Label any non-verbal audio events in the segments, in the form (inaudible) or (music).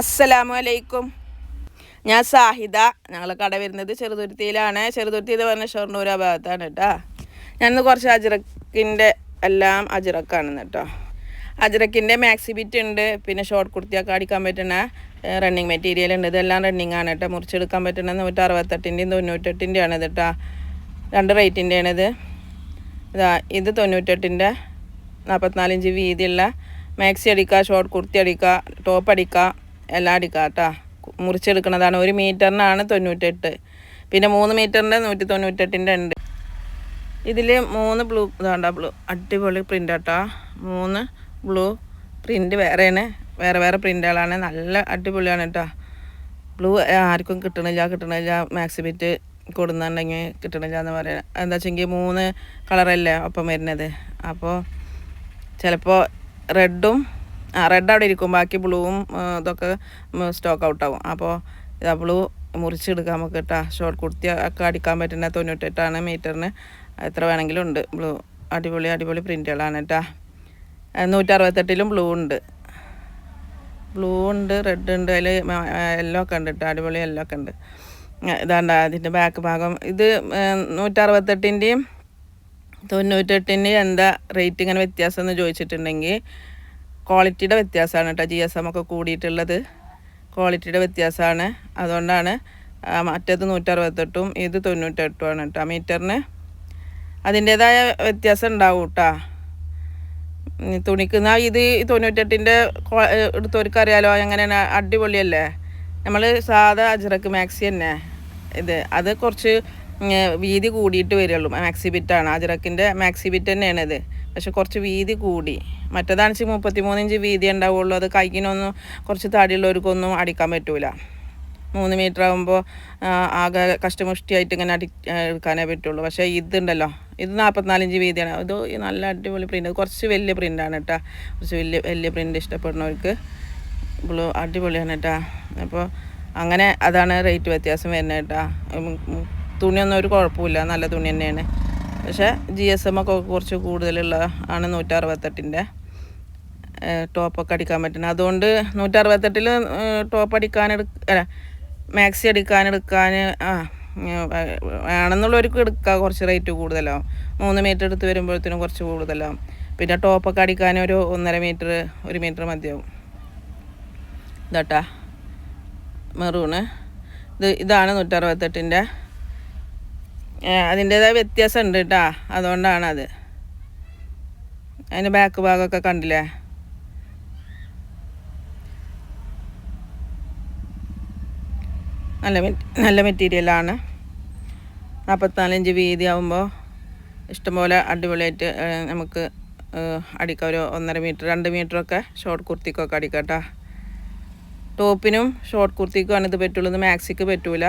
അസ്സലാമു അലൈക്കും ഞാൻ സാഹിദ. ഞങ്ങൾ കട വരുന്നത് ചെറുതുരുത്തിയിലാണ്. ചെറുതുരുത്തി എന്ന് പറഞ്ഞ ഷൊർണൂർ ആ ഭാഗത്താണ് കേട്ടോ. ഞാനിന്ന് കുറച്ച് അജിറക്കിന്റെ എല്ലാം അജിറക്കാണ് കേട്ടോ. അജിറക്കിന്റെ മാക്സി ബിറ്റ് ഉണ്ട്. പിന്നെ ഷോർട്ട് കുർത്തിയൊക്കെ അടിക്കാൻ പറ്റുന്ന റണ്ണിങ് മെറ്റീരിയൽ ഉണ്ട്. ഇതെല്ലാം റണ്ണിങ് ആണ് കേട്ടോ. മുറിച്ചെടുക്കാൻ പറ്റുന്ന നൂറ്റി അറുപത്തെട്ടിന്റെയും തൊണ്ണൂറ്റെട്ടിന്റെ ആണ് കേട്ടോ. രണ്ട് റേറ്റിന്റെ ആണിത് ഇതാ ഇത് തൊണ്ണൂറ്റെട്ടിന്റെ നാൽപ്പത്തിനാലിഞ്ച് വീതിയുള്ള മാക്സി അടിക്കുക ഷോർട്ട് കുർത്തി അടിക്കുക ടോപ്പ് അടിക്കുക. എല്ലാം അടിക്കാം കേട്ടോ മുറിച്ചെടുക്കുന്നതാണ് ഒരു മീറ്ററിനാണ് തൊണ്ണൂറ്റെട്ട്. പിന്നെ മൂന്ന് മീറ്ററിന്റെ നൂറ്റി തൊണ്ണൂറ്റെട്ടിന്റെ ഉണ്ട്. ഇതിൽ മൂന്ന് ബ്ലൂ ഇതാണ്ട ബ്ലൂ. അടിപൊളി പ്രിന്റ് കേട്ടോ മൂന്ന് ബ്ലൂ പ്രിന്റ് വേറെയാണ്. വേറെ വേറെ പ്രിന്റുകളാണ്. നല്ല അടിപൊളിയാണ് കേട്ടോ ബ്ലൂ ആർക്കും കിട്ടണില്ല കിട്ടണില്ല. മാക്സി ബിറ്റ് കൊടുക്കുന്നുണ്ടെങ്കിൽ കിട്ടണില്ല എന്ന് പറയുന്നത് എന്താ വെച്ചെങ്കിൽ മൂന്ന് കളറല്ലേ ഒപ്പം വരുന്നത്. അപ്പോൾ ചിലപ്പോൾ റെഡും റെഡ് അവിടെ ഇരിക്കും. ബാക്കി ബ്ലൂവും ഇതൊക്കെ സ്റ്റോക്ക് ഔട്ടാവും അപ്പോൾ ഇതാ ബ്ലൂ മുറിച്ചെടുക്കാം നമുക്ക് കേട്ടോ ഷോർട്ട് കുർത്തി ഒക്കെ അടിക്കാൻ പറ്റുന്ന തൊണ്ണൂറ്റെട്ടാണ് മീറ്ററിന്. എത്ര വേണമെങ്കിലും ഉണ്ട്. ബ്ലൂ അടിപൊളി അടിപൊളി പ്രിന്റുകളാണ് കേട്ടോ നൂറ്ററുപത്തെട്ടിലും ബ്ലൂ ഉണ്ട്. ബ്ലൂ ഉണ്ട് റെഡ് ഉണ്ട് അതിൽ യെല്ലോ ഒക്കെ ഉണ്ട് കേട്ടോ അടിപൊളി യെല്ലോ ഒക്കെ ഉണ്ട്. ഇതാണ്ട അതിന്റെ ബാക്ക് ഭാഗം. ഇത് നൂറ്ററുപത്തെട്ടിന്റെയും തൊണ്ണൂറ്റെട്ടിന്റെയും എന്താ റേറ്റ് ഇങ്ങനെ വ്യത്യാസം എന്ന് ചോദിച്ചിട്ടുണ്ടെങ്കിൽ ക്വാളിറ്റിയുടെ വ്യത്യാസമാണ് കേട്ടോ. ജി എസ് എം ഒക്കെ കൂടിയിട്ടുള്ളത് ക്വാളിറ്റിയുടെ വ്യത്യാസമാണ്. അതുകൊണ്ടാണ് മറ്റേത് നൂറ്ററുപത്തെട്ടും ഇത് തൊണ്ണൂറ്റെട്ടുമാണ് കേട്ടോ. മീറ്ററിന് അതിന്റേതായ വ്യത്യാസം ഉണ്ടാവും കേട്ടോ. തുണിക്കുന്ന ഇത് തൊണ്ണൂറ്റെട്ടിന്റെ എടുത്തവർക്ക് അറിയാലോ എങ്ങനെയാണ്? അടിപൊളിയല്ലേ? നമ്മൾ സാധാ അജ്രക്ക് മാക്സി തന്നെ. ഇത് അത് കുറച്ച് വീതി കൂടിയിട്ട് വരുള്ളൂ. മാക്സി ബിറ്റാണ്. അജ്രക്കിന്റെ മാക്സി ബിറ്റ് ഇത് പക്ഷെ കുറച്ച് വീതി കൂടി. മറ്റേതാണെച്ച് മുപ്പത്തി മുപ്പത്തിമൂന്ന് ഇഞ്ച് വീതി ഉണ്ടാവുള്ളൂ. അത് കൈക്കിനൊന്നും കുറച്ച് തടിയുള്ളവർക്കൊന്നും അടിക്കാൻ പറ്റൂല. മൂന്ന് മീറ്റർ ആകുമ്പോൾ ആകെ കഷ്ടമുഷ്ടിയായിട്ട് ഇങ്ങനെ അടി എടുക്കാനേ പറ്റുള്ളൂ. പക്ഷേ ഇതുണ്ടല്ലോ. ഇത് നാൽപ്പത്തിനാലിഞ്ച് വീതിയാണ്. ഇത് നല്ല അടിപൊളി പ്രിന്റ് കുറച്ച് വലിയ പ്രിന്റാണ് കേട്ടോ കുറച്ച് വലിയ വലിയ പ്രിന്റ് ഇഷ്ടപ്പെടുന്നവർക്ക് ബ്ലൂ അടിപൊളിയാണ് കേട്ടോ അപ്പോൾ അങ്ങനെ അതാണ് റേറ്റ് വ്യത്യാസം വരുന്നത് കേട്ടോ തുണിയൊന്നും ഒരു കുഴപ്പമില്ല നല്ല തുണി തന്നെയാണ്. പക്ഷേ ജി എസ് എം ഒക്കെ കുറച്ച് കൂടുതലുള്ള ആണ് നൂറ്ററുപത്തെട്ടിന്റെ ടോപ്പൊക്കെ അടിക്കാൻ പറ്റുന്നത്. അതുകൊണ്ട് നൂറ്ററുപത്തെട്ടിൽ ടോപ്പ് അടിക്കാൻ അല്ല മാക്സി അടിക്കാൻ എടുക്കാൻ ആ ആണെന്നുള്ളവർക്ക് എടുക്കാം. കുറച്ച് റേറ്റ് കൂടുതലാവും. മൂന്ന് മീറ്റർ എടുത്ത് വരുമ്പോഴത്തേനും കുറച്ച് കൂടുതലാവും. പിന്നെ ടോപ്പൊക്കെ അടിക്കാൻ ഒരു ഒന്നര മീറ്റർ ഒരു മീറ്റർ മതിയാവും. ഇതാട്ടാ മെറൂണ്. ഇത് ഇതാണ് നൂറ്ററുപത്തെട്ടിന്റെ അതിന്റേതായ വ്യത്യാസം ഉണ്ട് കേട്ടാ അതുകൊണ്ടാണ് അത് അതിന്റെ ബാക്ക് ഭാഗമൊക്കെ കണ്ടില്ലേ? നല്ല നല്ല മെറ്റീരിയലാണ് നാൽപ്പത്തിനാലഞ്ച് വീതി ആകുമ്പോൾ ഇഷ്ടംപോലെ അടിപൊളിയായിട്ട് നമുക്ക് അടിക്കാം. ഒരു ഒന്നര മീറ്റർ രണ്ട് മീറ്ററൊക്കെ ഷോർട്ട് കുർത്തിക്കൊക്കെ അടിക്കാം കേട്ടോ ടോപ്പിനും ഷോർട്ട് കുർത്തിക്കുമാണ് ഇത് പറ്റുള്ളൂ. മാക്സിക്ക് പറ്റൂല.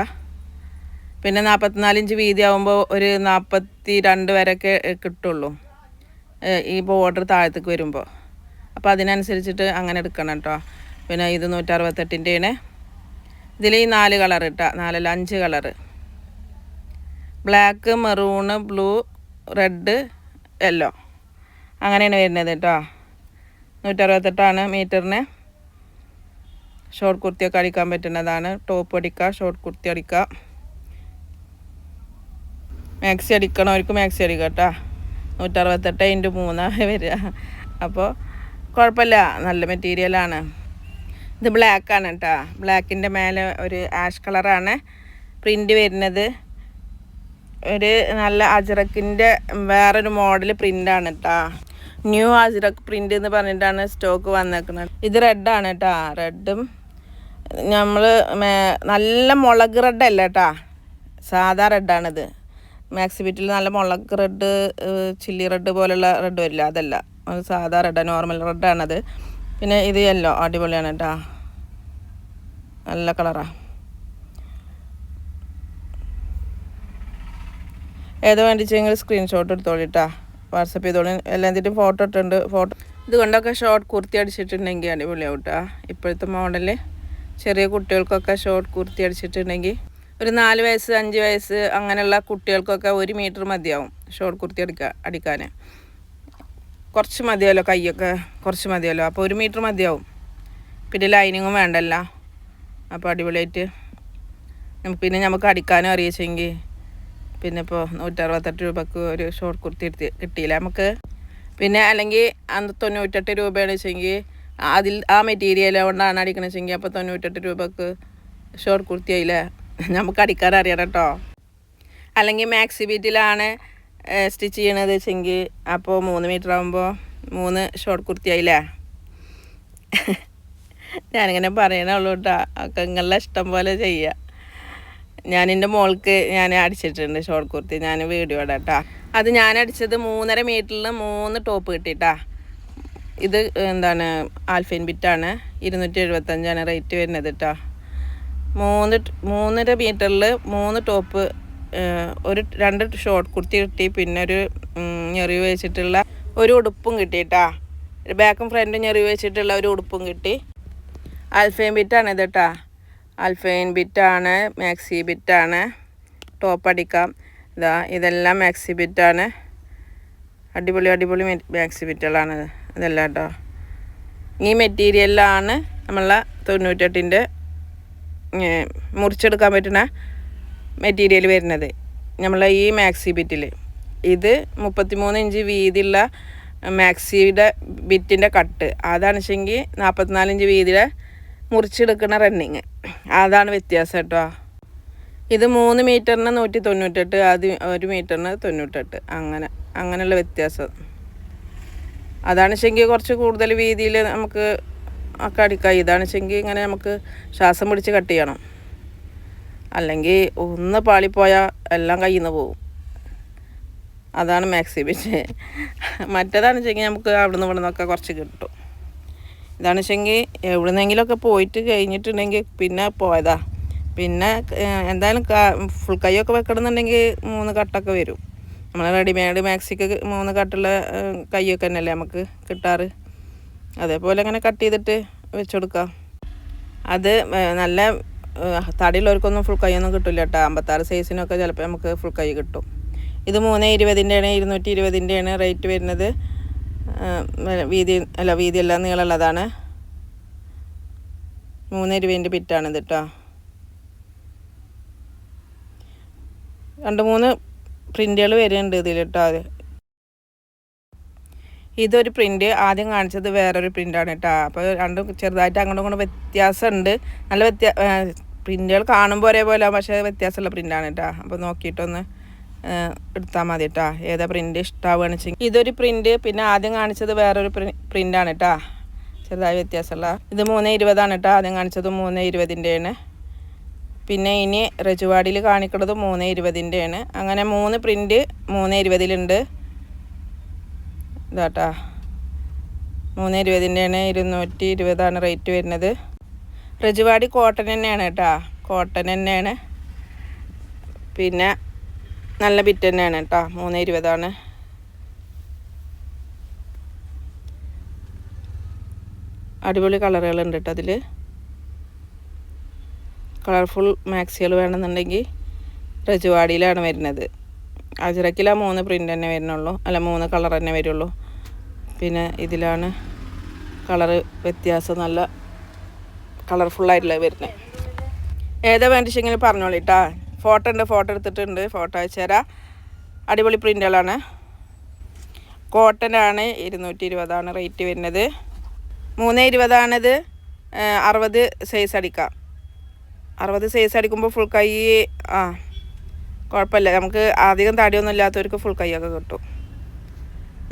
പിന്നെ നാൽപ്പത്തിനാലിഞ്ച് വീതി ആകുമ്പോൾ ഒരു നാൽപ്പത്തി രണ്ട് വരെയൊക്കെ കിട്ടുള്ളൂ. ഈ ബോർഡർ താഴത്തേക്ക് വരുമ്പോൾ അപ്പോൾ അതിനനുസരിച്ചിട്ട് അങ്ങനെ എടുക്കണം കേട്ടോ പിന്നെ ഇത് നൂറ്ററുപത്തെട്ടിന്റെയാണ് ഇതിൽ ഈ നാല് കളർ ഇട്ടാ നാലല്ല അഞ്ച് colour black maroon blue red yellow അങ്ങനെയാണ് വരുന്നത് കേട്ടോ നൂറ്ററുപത്തെട്ടാണ് മീറ്ററിന്. ഷോർട്ട് കുർത്തിയൊക്കെ അടിക്കാൻ പറ്റുന്നതാണ്. ടോപ്പ് അടിക്കുക ഷോർട്ട് കുർത്തി അടിക്കുക. മാക്സി അടിക്കണവർക്ക് മാക്സി അടിക്കുക കേട്ടോ നൂറ്ററുപത്തെട്ട് ഇന്റു മൂന്നാണ് വരിക. അപ്പോൾ കുഴപ്പമില്ല നല്ല മെറ്റീരിയലാണ് ഇത് ബ്ലാക്കാണ് കേട്ടോ ബ്ലാക്കിന്റെ മേലെ ഒരു ആഷ് കളറാണ് പ്രിന്റ് വരുന്നത് ഒരു നല്ല അജ്രക്കിന്റെ വേറൊരു മോഡൽ പ്രിന്റാണ് കേട്ടോ ന്യൂ അജ്രക്ക് പ്രിന്റ് എന്ന് പറഞ്ഞിട്ടാണ് സ്റ്റോക്ക് വന്നേക്കുന്നത്. ഇത് റെഡാണ് കേട്ടോ റെഡും നമ്മൾ നല്ല മുളക് റെഡ് അല്ല കേട്ടോ സാധാ റെഡാണിത് മാക്സിബിറ്റിൽ നല്ല മുളക് റെഡ് ചില്ലി റെഡ് പോലുള്ള റെഡ് വരില്ല. അതല്ല. അത് സാധാ റെഡാണ് നോർമൽ റെഡാണത്. പിന്നെ ഇത് യെല്ലോ അടിപൊളിയാണ് കേട്ടോ നല്ല കളറാണ് ഏത് വേണ്ടിച്ചെങ്കിൽ സ്ക്രീൻഷോട്ട് എടുത്തോളിട്ടാ വാട്സപ്പ് ചെയ്തോളി. എന്തിട്ടും ഫോട്ടോ ഇട്ടുണ്ട് ഫോട്ടോ ഇതുകൊണ്ടൊക്കെ ഷോർട്ട് കുർത്തി അടിച്ചിട്ടുണ്ടെങ്കിൽ അടിപൊളിയാവും കേട്ടോ ഇപ്പോഴത്തെ മോഡൽ ചെറിയ കുട്ടികൾക്കൊക്കെ ഷോർട്ട് കുർത്തി അടിച്ചിട്ടുണ്ടെങ്കിൽ ഒരു നാല് വയസ്സ് അഞ്ച് വയസ്സ് അങ്ങനെയുള്ള കുട്ടികൾക്കൊക്കെ ഒരു മീറ്റർ മതിയാവും ഷോർട്ട് കുർത്തി അടിക്കാൻ അടിക്കാൻ കുറച്ച് മതിയല്ലോ കൈയൊക്കെ കുറച്ച് മതിയല്ലോ. അപ്പോൾ ഒരു മീറ്റർ മതിയാവും. പിന്നെ ലൈനിങ്ങും വേണ്ടല്ല. അപ്പോൾ അടിപൊളിയായിട്ട് പിന്നെ നമുക്ക് അടിക്കാനും അറിയിച്ചെങ്കിൽ പിന്നെ ഇപ്പോൾ നൂറ്ററുപത്തെട്ട് രൂപക്ക് ഒരു ഷോർട്ട് കുർത്തി എടുത്ത് കിട്ടിയില്ല. നമുക്ക് പിന്നെ അല്ലെങ്കിൽ അന്ന് തൊണ്ണൂറ്റെട്ട് രൂപയാണ് വെച്ചെങ്കിൽ അതിൽ ആ മെറ്റീരിയൽ കൊണ്ടാണ് അടിക്കണമെന്ന് വെച്ചെങ്കിൽ അപ്പോൾ തൊണ്ണൂറ്റെട്ട് രൂപക്ക് ഷോർട്ട് കുർത്തി ആയില്ലേ? (laughs) നമുക്ക് അടിക്കാൻ അറിയണം കേട്ടോ. അല്ലെങ്കിൽ മാക്സി ബീറ്റിലാണ് സ്റ്റിച്ച് ചെയ്യണത് വെച്ചെങ്കിൽ അപ്പോൾ മൂന്ന് മീറ്റർ ആകുമ്പോൾ മൂന്ന് ഷോർട്ട് കുർത്തി ആയില്ലേ (laughs) ഞാനിങ്ങനെ പറയണുള്ളൂ കേട്ടോ. ഒക്കെ നിങ്ങളുടെ ഇഷ്ടം പോലെ ചെയ്യുക ഞാൻ എന്റെ മോൾക്ക് ഞാൻ അടിച്ചിട്ടുണ്ട് ഷോർട്ട് കുർത്തി. ഞാൻ വീഡിയോ ഇടാം കേട്ടോ. അത് ഞാൻ അടിച്ചത് മൂന്നര മീറ്ററിൽ മൂന്ന് ടോപ്പ് കിട്ടിട്ടാ. ഇത് എന്താണ് ആൽഫൈൻ ബിറ്റാണ് ഇരുന്നൂറ്റി എഴുപത്തഞ്ചാണ് റേറ്റ് വരുന്നത് കേട്ടോ. മൂന്ന് മൂന്നര മീറ്ററിൽ മൂന്ന് ടോപ്പ് ഒരു രണ്ട് ഷോർട്ട് കുർത്തി കിട്ടി. പിന്നെ ഒരു ഞെറിവ് വെച്ചിട്ടുള്ള ഒരു ഉടുപ്പും കിട്ടിയിട്ടാ ബാക്കും ഫ്രണ്ടും ഞെറിവ് വെച്ചിട്ടുള്ള ഒരു ഉടുപ്പും കിട്ടി. അൽഫൈൻ ബിറ്റാണ് ഇത് കേട്ടാ അൽഫൈൻ ബിറ്റാണ് മാക്സി ബിറ്റാണ് ടോപ്പ് അടിക്കാം. ഇതാ ഇതെല്ലാം മാക്സി ബിറ്റാണ് അടിപൊളി അടിപൊളി മാക്സി ബിറ്റുകളാണ് ഇതെല്ലാം കേട്ടോ ഈ മെറ്റീരിയലിലാണ് നമ്മളെ തൊണ്ണൂറ്റെട്ടിന്റെ മുറിച്ചെടുക്കാൻ പറ്റുന്ന മെറ്റീരിയൽ വരുന്നത്. നമ്മളെ ഈ മാക്സി ബിറ്റിൽ ഇത് മുപ്പത്തിമൂന്ന് ഇഞ്ച് വീതിയുള്ള മാക്സിയുടെ ബിറ്റിന്റെ കട്ട് അതാണ് വെച്ചെങ്കിൽ നാൽപ്പത്തിനാല് ഇഞ്ച് വീതിയുടെ മുറിച്ചെടുക്കുന്ന റണ്ണിങ് അതാണ് വ്യത്യാസം കേട്ടോ. ഇത് മൂന്ന് മീറ്ററിന് നൂറ്റി തൊണ്ണൂറ്റെട്ട് അത് ഒരു മീറ്ററിന് തൊണ്ണൂറ്റെട്ട്. അങ്ങനെ അങ്ങനെയുള്ള വ്യത്യാസം. അതാണ് വെച്ചെങ്കിൽ കുറച്ച് കൂടുതൽ വീതിയിൽ നമുക്ക് ഒക്കെ അടിക്കാം ഇതാണ് വെച്ചെങ്കിൽ ഇങ്ങനെ നമുക്ക് ശ്വാസം പിടിച്ച് കട്ട് ചെയ്യണം. അല്ലെങ്കിൽ ഒന്ന് പാളിപ്പോയാൽ എല്ലാം കയ്യിൽ നിന്ന് പോവും. അതാണ് മാക്സി ബിറ്റ് മറ്റേതാണ് വെച്ചെങ്കിൽ നമുക്ക് അവിടെ നിന്ന് ഇവിടെ നിന്നൊക്കെ കുറച്ച് കിട്ടും. ഇതാണ് വെച്ചെങ്കിൽ എവിടുന്നെങ്കിലുമൊക്കെ പോയിട്ട് കഴിഞ്ഞിട്ടുണ്ടെങ്കിൽ പിന്നെ പോയതാ. പിന്നെ എന്തായാലും ഫുൾ കൈയൊക്കെ വെക്കണമെന്നുണ്ടെങ്കിൽ മൂന്ന് കട്ടൊക്കെ വരും. നമ്മൾ റെഡിമെയ്ഡ് മാക്സിക്ക് മൂന്ന് കട്ടുള്ള കയ്യൊക്കെ തന്നെയല്ലേ നമുക്ക് കിട്ടാറ്? അതേപോലെ അങ്ങനെ കട്ട് ചെയ്തിട്ട് വെച്ച് കൊടുക്കാം അത് നല്ല തടിയുള്ളവർക്കൊന്നും ഫുൾ കൈയൊന്നും കിട്ടില്ല കേട്ടോ അമ്പത്താറ് സൈസിനൊക്കെ ചിലപ്പോൾ നമുക്ക് ഫുൾ കൈ കിട്ടും. ഇത് മൂന്ന് ഇരുപതിന്റെയാണ് ഇരുന്നൂറ്റി ഇരുപതിന്റെയാണ് റേറ്റ് വരുന്നത് വീതി അല്ല വീതിയല്ല നീളമുള്ളതാണ്. മൂന്ന് ഇരുപതിന്റെ ഇത് കേട്ടോ രണ്ട് മൂന്ന് പ്രിന്റുകൾ വരുന്നുണ്ട് ഇതിൽ കേട്ടോ ഇതൊരു പ്രിന്റ് ആദ്യം കാണിച്ചത് വേറൊരു പ്രിന്റാണ് കേട്ടോ. അപ്പോൾ രണ്ടും ചെറുതായിട്ട് അങ്ങോട്ടും ഇങ്ങോട്ടും വ്യത്യാസമുണ്ട്. നല്ല വ്യത്യാ പ്രിന്റുകൾ കാണുമ്പോൾ ഒരേപോലെ പക്ഷെ വ്യത്യാസമുള്ള പ്രിന്റാണ് കേട്ടോ. അപ്പോൾ നോക്കിയിട്ടൊന്ന് എടുത്താൽ മതി കേട്ടോ. ഏതാ പ്രിന്റ് ഇഷ്ടമാവുകയാണ് വെച്ചെങ്കിൽ. ഇതൊരു പ്രിന്റ് പിന്നെ ആദ്യം കാണിച്ചത് വേറൊരു പ്രിന്റാണ് കേട്ടോ. ചെറുതായി വ്യത്യാസമുള്ള. ഇത് മൂന്ന് ഇരുപതാണ് കേട്ടോ. ആദ്യം കാണിച്ചത് മൂന്ന് ഇരുപതിന്റെയാണ് പിന്നെ ഇനി റജുവാടിയിൽ കാണിക്കുന്നത് മൂന്ന് ഇരുപതിന്റെയാണ് അങ്ങനെ മൂന്ന് പ്രിന്റ് മൂന്ന് ഇരുപതിലുണ്ട്. ഇതാട്ടാ. മൂന്ന് ഇരുപതിന്റെയാണ് ഇരുന്നൂറ്റി ഇരുപതാണ് റേറ്റ് വരുന്നത്. റജുവാടി കോട്ടൺ തന്നെയാണ് കേട്ടോ. കോട്ടൺ തന്നെയാണ്. പിന്നെ നല്ല ബിറ്റ് തന്നെയാണ് കേട്ടോ. മൂന്ന് ഇരുപതാണ്. അടിപൊളി കളറുകളുണ്ട് കേട്ടോ അതിൽ കളർഫുൾ മാക്സികൾ വേണമെന്നുണ്ടെങ്കിൽ റജുവാടിയിലാണ് വരുന്നത്. അജറക്കിൽ മൂന്ന് പ്രിന്റ് തന്നെ വരുന്നുള്ളൂ. അല്ല മൂന്ന് കളർ തന്നെ വരുള്ളൂ. പിന്നെ ഇതിലാണ് കളറ് വ്യത്യാസം നല്ല കളർഫുള്ളായിട്ടുള്ള വരുന്നത്. ഏതാ വേണ്ടിച്ചെങ്കിൽ പറഞ്ഞോളൂ കേട്ടാ ഫോട്ടോ ഉണ്ട് ഫോട്ടോ എടുത്തിട്ടുണ്ട്. ഫോട്ടോ അയച്ചു തരാം. അടിപൊളി പ്രിന്റുകളാണ് കോട്ടനാണ് ഇരുന്നൂറ്റി ഇരുപതാണ് റേറ്റ് വരുന്നത്. മൂന്ന് ഇരുപതാണിത്. അറുപത് സൈസ് അടിക്കാം. അറുപത് സൈസ് അടിക്കുമ്പോൾ ഫുൾ കൈ ആ കുഴപ്പമില്ല. നമുക്ക് അധികം തടിയൊന്നും ഇല്ലാത്തവർക്ക് ഫുൾ കൈയൊക്കെ കിട്ടും.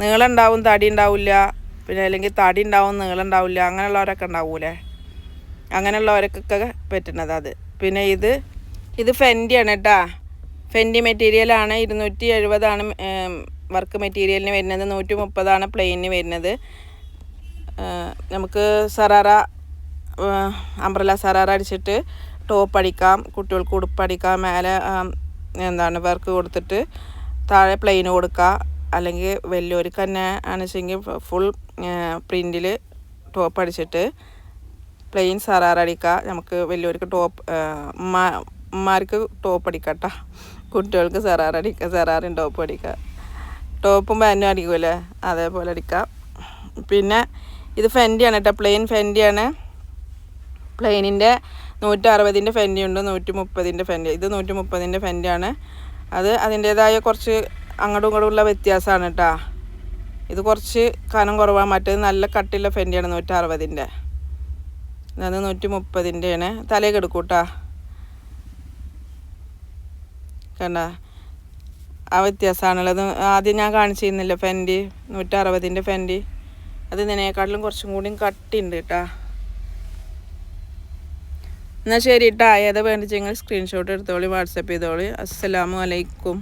നീളം ഉണ്ടാവും തടി ഉണ്ടാവില്ല പിന്നെ അല്ലെങ്കിൽ തടി ഉണ്ടാവും നീളം ഉണ്ടാവില്ല അങ്ങനെയുള്ളവരൊക്കെ ഉണ്ടാവൂലേ? അങ്ങനെയുള്ളവർക്കൊക്കെ പറ്റുന്നത് അത്. പിന്നെ ഇത് ഇത് ഫെൻഡിയാണ് കേട്ടാ ഫെൻഡി മെറ്റീരിയലാണ് ഇരുന്നൂറ്റി എഴുപതാണ് വർക്ക് മെറ്റീരിയലിന് വരുന്നത്. നൂറ്റി മുപ്പതാണ് പ്ലെയിനിന് വരുന്നത്. നമുക്ക് സറാറ അംബ്രല സറാറ അടിച്ചിട്ട് ടോപ്പ് അടിക്കാം. കുട്ടികൾക്ക് ഉടുപ്പ് അടിക്കാം. മേലെ എന്താണ് വർക്ക് കൊടുത്തിട്ട് താഴെ പ്ലെയിൻ കൊടുക്കുക അല്ലെങ്കിൽ വലിയവർക്ക് തന്നെ ആണെച്ചെങ്കിൽ ഫുൾ പ്രിന്റിൽ ടോപ്പ് അടിച്ചിട്ട് പ്ലെയിൻ സറാറടിക്കുക നമുക്ക് വലിയവർക്ക് ടോപ്പ് ഉമ്മമാർക്ക് ടോപ്പ് അടിക്കട്ട. കേട്ടോ കുട്ടികൾക്ക് സെറാറടിക്കുക അടിക്കുക ടോപ്പ് അടിക്കുക ടോപ്പും പാന്റും അടിക്കുമല്ലേ അതേപോലെ അടിക്കാം. പിന്നെ ഇത് ഫെൻഡിയാണ് കേട്ടോ പ്ലെയിൻ ഫെൻഡിയാണ് പ്ലെയിനിന്റെ നൂറ്റി അറുപതിന്റെ ഫെന്റി ഉണ്ട് നൂറ്റി മുപ്പതിന്റെ ഫെന്റി ഇത് നൂറ്റി മുപ്പതിന്റെ ഫെന്റാണ് അത് അതിന്റേതായ കുറച്ച് അങ്ങോട്ടും ഇങ്ങോട്ടും ഉള്ള വ്യത്യാസമാണ് കേട്ടോ ഇത് കുറച്ച് കനം കുറവാണ്. മറ്റേത് നല്ല കട്ടിയുള്ള ഫെന്റിയാണ് നൂറ്റി അറുപതിന്റെ അത് നൂറ്റി മുപ്പതിന്റെയാണ് തലയൊക്കെ എടുക്കൂട്ടാ കണ്ട? ആ വ്യത്യാസമാണുള്ളത്. ആദ്യം ഞാൻ കാണിച്ചിരുന്നില്ല ഫെന്റി നൂറ്റി അറുപതിന്റെ ഫെന്റി അത് ഇതിനേക്കാട്ടിലും കുറച്ചും കൂടിയും കട്ടിയുണ്ട് കേട്ടാ എന്നാൽ ശരി കേട്ടോ ഏതാ വേണ്ടിച്ചെങ്കിൽ സ്ക്രീൻഷോട്ട് എടുത്തോളി വാട്സപ്പ് ചെയ്തോളി. അസ്സലാമു അലൈക്കും.